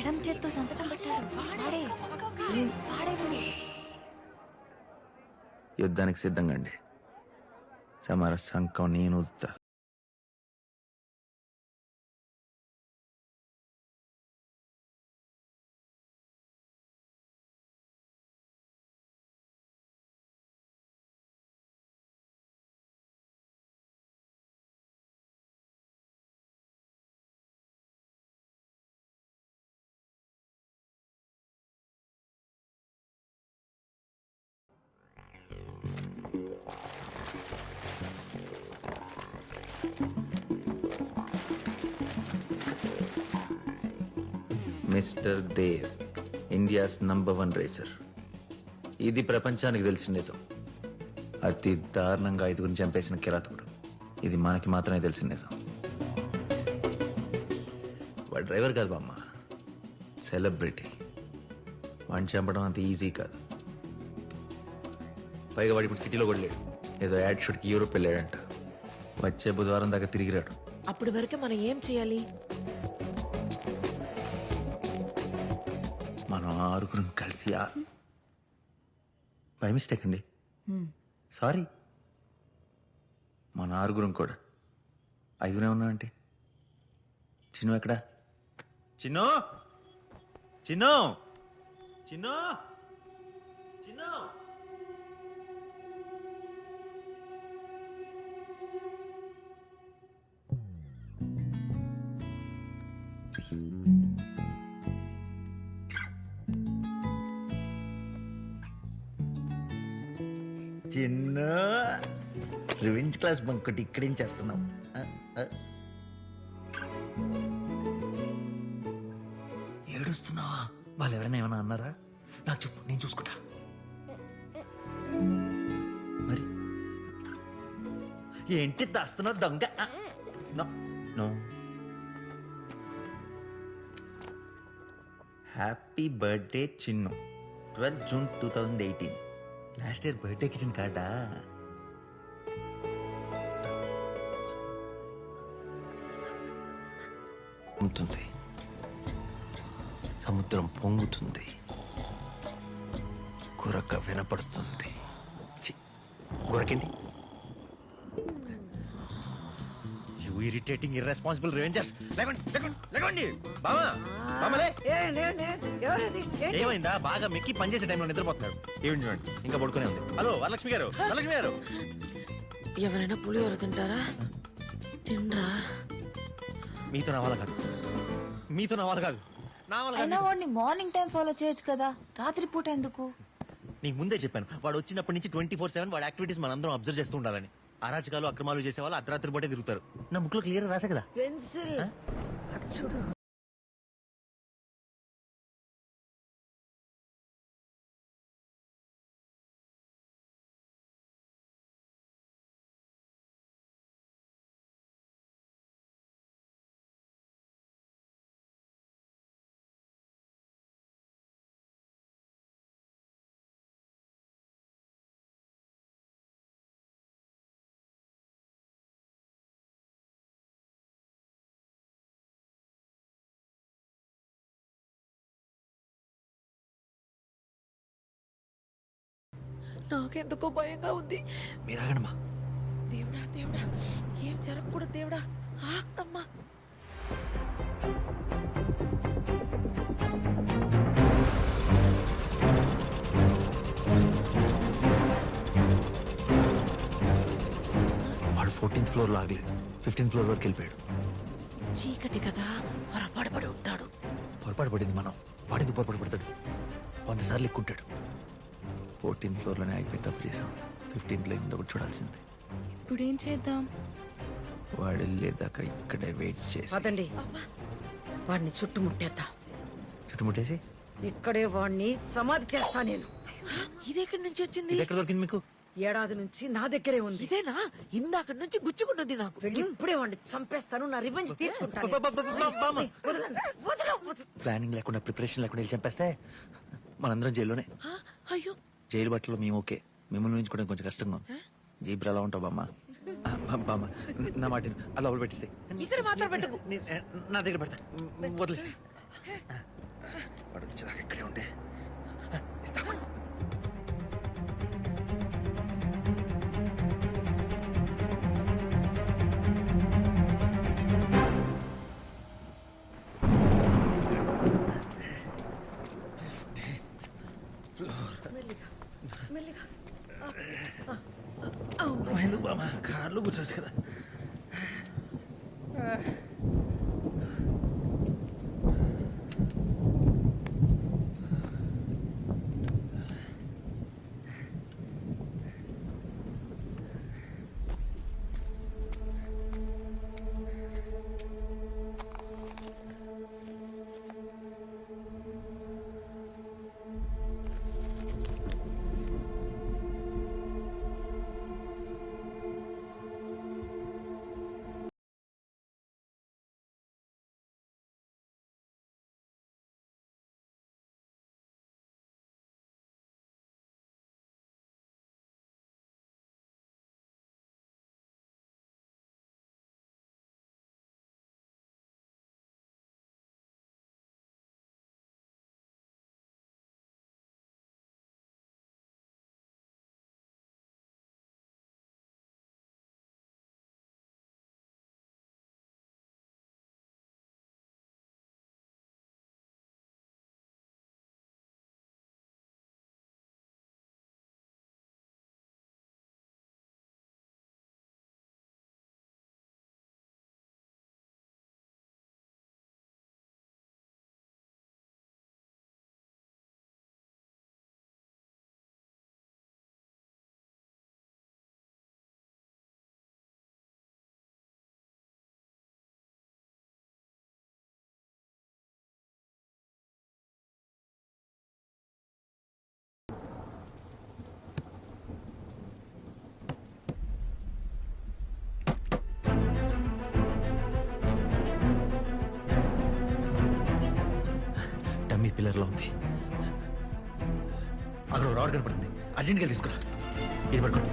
ఎడం చేత్తో సంతకం పెట్టాడు వాడే వాడే వీడు. యుద్ధానికి సిద్ధంగా అండి సమర సంకం నేను ఊదుతా. Mister Dev India's number one racer. ఇది ప్రపంచానికి తెలిసిన నిజం. అతి దారుణంగా ఐదుగురిని చంపేసిన కిరాతకుడు. ఇది మనకి మాత్రమే తెలిసిన నిజం. వాడు డ్రైవర్ కాదు బామ్మ. సెలబ్రిటీ. వాడిని చంపడం అంత ఈజీ కాదు. పైగా వాడు ఇప్పుడు సిటీలో కూడా లేడు. ఏదో యాడ్ షూట్కి యూరోప్ వెళ్ళాడంట. వచ్చే బుధవారం దాకా తిరిగిరాడు అప్పటి వరకు మనం ఏం చేయాలి? ఆరుగురం కలిసి ఆ- బై మిస్టేక్ అండి. సారీ. మన ఆరుగురం కూడా. ఐదుగురే ఉన్నామంటే చిన్ను ఎక్కడా? చిన్ను చిన్ను! చిన్ను! చిన్ను! చిన్న. రివెంజ్ క్లాస్ బంకొట్టి ఇక్కడేం చేస్తున్నావు. ఏడుస్తున్నావా? వాళ్ళు ఎవరైనా ఏమైనా అన్నారా? నాకు చెప్పు నేను చూసుకుంటా. మరి? ఏంటి దాస్తున్నావు దొంగ? No. Happy birthday Chinnu. Twelve June two thousand eighteen. Last year బర్త్డేకి ఇచ్చిన కార్డా ఉంటుంది సముద్రం పొంగుతుంది. కురక వినపడుతుంది. చి, గురకండి. ఇరిటేటింగ్ ఇర్రెస్పాన్సిబుల్ రివెంజర్స్ లేకండి లేకండి లేకండి బామా బామలే ఏమైందా? బాగా మెక్కి పనిచేసే టైంలో నిద్రపోతున్నాడు ఏమి చూడండి? ఇంకా పడుకునే ఉంది. హలో వరలక్ష్మి గారు వరలక్ష్మి గారు. ఎవరైనా పులిహోర తింటారా? తినరా? మీతో నా వాళ్ళ కాదు. మీతో నా వాళ్ళ కాదు. నా వాళ్ళ కాదు. అయినా వాడిని మార్నింగ్ టైం ఫాలో చేయొచ్చు కదా. రాత్రి పూట ఎందుకు? నీకు ముందే చెప్పాను. వాడు వచ్చినప్పటి నుంచి ట్వంటీ ఫోర్ సెవెన్ వాడి యాక్టివిటీస్ మనందరం అబ్జర్వ్ చేస్తూ ఉండాలని. అరాచకాలు అక్రమాలు చేసే వాళ్ళు అర్ధరాత్రి పూటే తిరుగుతారు. నా బుక్లో క్లియర్ రాసా కదా. పెన్సిల్. నాకెందుకో భయంగా ఉంది. మీరు ఆగడమ్మా దేవుడా దేవుడా ఏం జరగకూడదు దేవుడా. ఆ, అమ్మా వాడు ఫోర్టీన్త్ ఫ్లోర్లో ఆగలేదు. ఫిఫ్టీన్త్ ఫ్లోర్ వరకు వెళ్ళిపోయాడు. చీకటి కదా పొరపాటు పడి ఉంటాడు. పొరపాటు పడింది మనం. వాడింది పొరపాటు పడతాడు? వంద సార్లు ఎక్కుంటాడు. ఫోర్టీన్త్ ఫ్లోర్లోనే అయిపోయి తప్పు చేసాం. ఫిఫ్టీన్త్లో ఏముందో ఒకటి చూడాల్సింది. ఇప్పుడు ఏం చేద్దాం? వాడు వెళ్ళేదాకా ఇక్కడే వెయిట్ చేసి. పదండి. వాడిని చుట్టుముట్టేద్దాం. చుట్టుముట్టేసి? ఇక్కడే వాడిని సమాధి చేస్తా నేను. ఇది ఎక్కడి నుంచి వచ్చింది? ఇది ఎక్కడ దొరికింది మీకు? ఏడాది నుంచి నా దగ్గరే ఉంది. ఇదేనా? ఇందాక నుంచి గుచ్చుకుంటుంది నాకు. వెళ్ళి ఇప్పుడే వాడిని చంపేస్తాను నా రివెంజ్ తీసుకుంటాను బామ్మ. వదలండి, వదలు, వదలు. ప్లానింగ్ లేకుండా ప్రిపరేషన్ లేకుండా వెళ్ళి చంపేస్తే మనందరం జైల్లోనే. ఆ, అయ్యో జైలు బట్టలు మేము ఓకే. మిమ్మల్ని ఊహించుకోవడం కొంచెం కష్టంగా ఉంది. జీబ్రా ఎలా ఉంటావు బామ్మ? ఆ, బా- బామ్మ నా మాట విను. అలా లోపల పెట్టేసి ఇక్కడ మాత్రం పెట్టకు. నా దగ్గర పెడతా. వదిలేసి వాడు వచ్చేదాకా ఇక్కడే ఉండే. 不吃吃了 లో ఉంది. అక్కడ రాడ్ కనపడింది. అర్జెంట్గా తీసుకురా. ఇది పడుకోండి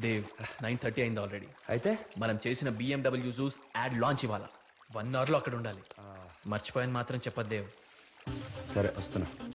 దేవ్ నైన్ థర్టీ అయింది ఆల్రెడీ. అయితే? మనం చేసిన బిఎండబ్ల్యూ జూస్ యాడ్ లాంచ్ ఇవ్వాలా? వన్ అవర్లో అక్కడ ఉండాలి. మర్చిపోయాను మాత్రం చెప్పదు దేవ్. సరే వస్తున్నా.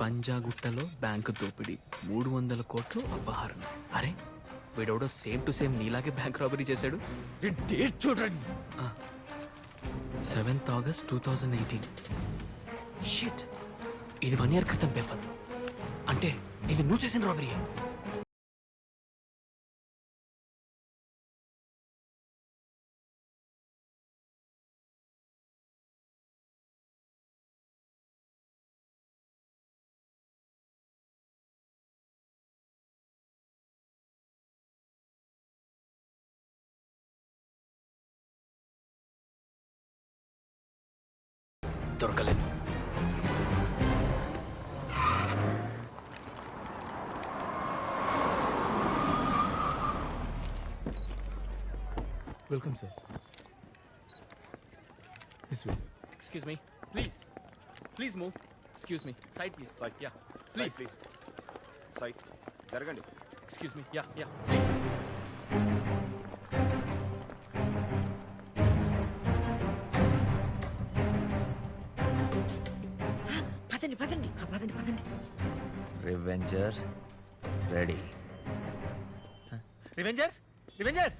పంజాగుట్టలో బ్యాంకు దోపిడీ. మూడు వందల కోట్లు అపహరణ. అరే వీడెవడో సేమ్ టు సేమ్ నీలాగే బ్యాంక్ రాబరీ చేశాడు? చూడండి. Seventh August two thousand eighteen shit ఇది వన్ ఇయర్ క్రితం పేపర్. అంటే ఇది నువ్వు చేసిన రాబరీ దొరకలేదు. Welcome, sir. This way. Excuse me please please move excuse me side please Side. Yeah please please please side జరగండి excuse me yeah yeah please పదండి పదండి పదండి పదండి. Revengers ready Revengers Revengers